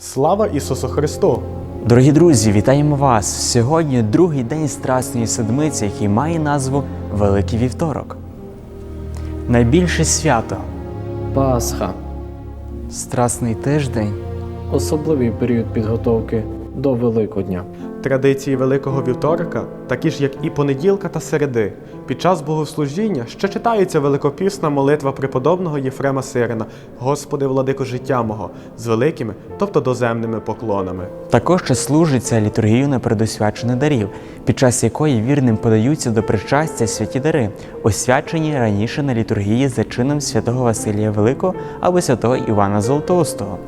Слава Ісусу Христу! Дорогі друзі, вітаємо вас! Сьогодні другий день Страсної Седмиці, який має назву Великий Вівторок. Найбільше свято Пасха Страсний тиждень. особливий період підготовки до Великодня. Традиції Великого Вівторка, такі ж як і понеділка та середи, під час богослужіння ще читається великопісна молитва преподобного Єфрема Сирина Господи, владико життя мого, з великими, тобто доземними поклонами. Також ще служиться літургію на передосвячених дарів, під час якої вірним подаються до причастя святі дари, освячені раніше на літургії за чином святого Василія Великого або святого Івана Золотоустого.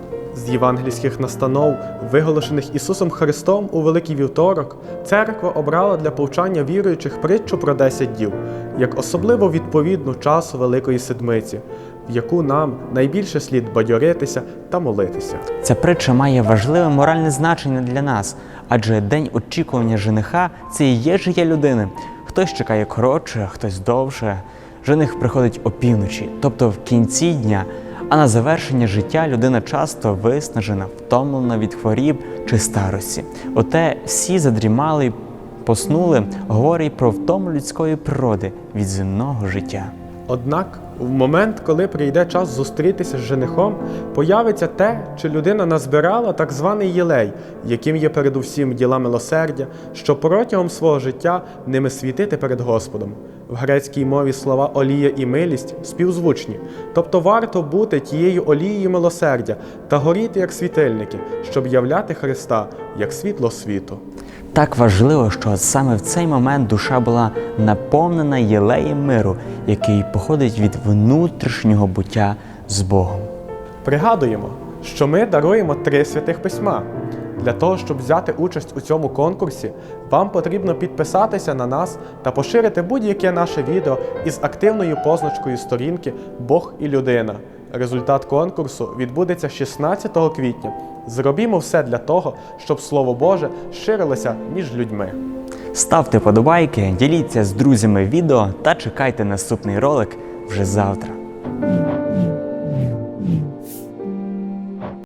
З євангельських настанов, виголошених Ісусом Христом у Великий Вівторок, церква обрала для повчання віруючих притчу про 10 дів, як особливо відповідну часу Великої Седмиці, в яку нам найбільше слід бадьоритися та молитися. Ця притча має важливе моральне значення для нас, адже день очікування жениха це і є життя людини. Хтось чекає коротше, хтось довше. Жених приходить опівночі, тобто в кінці дня. А на завершення життя людина часто виснажена, втомлена від хворіб чи старості. Оте всі задрімали поснули, говорить про втому людської природи від земного життя. Однак, в момент, коли прийде час зустрітися з женихом, появиться те, чи людина назбирала так званий єлей, яким є передусім діла милосердя, що протягом свого життя ними світити перед Господом. В грецькій мові слова олія і милість співзвучні, тобто варто бути тією олією милосердя та горіти як світильники, щоб являти Христа як світло світу. Так важливо, що саме в цей момент душа була наповнена єлеєм миру, який походить від внутрішнього буття з Богом. Пригадуємо, що ми даруємо три святих письма. Для того, щоб взяти участь у цьому конкурсі, вам потрібно підписатися на нас та поширити будь-яке наше відео із активною позначкою сторінки Бог і людина. Результат конкурсу відбудеться 16 квітня. Зробімо все для того, щоб Слово Боже ширилося між людьми. Ставте подобайки, діліться з друзями відео та чекайте наступний ролик вже завтра.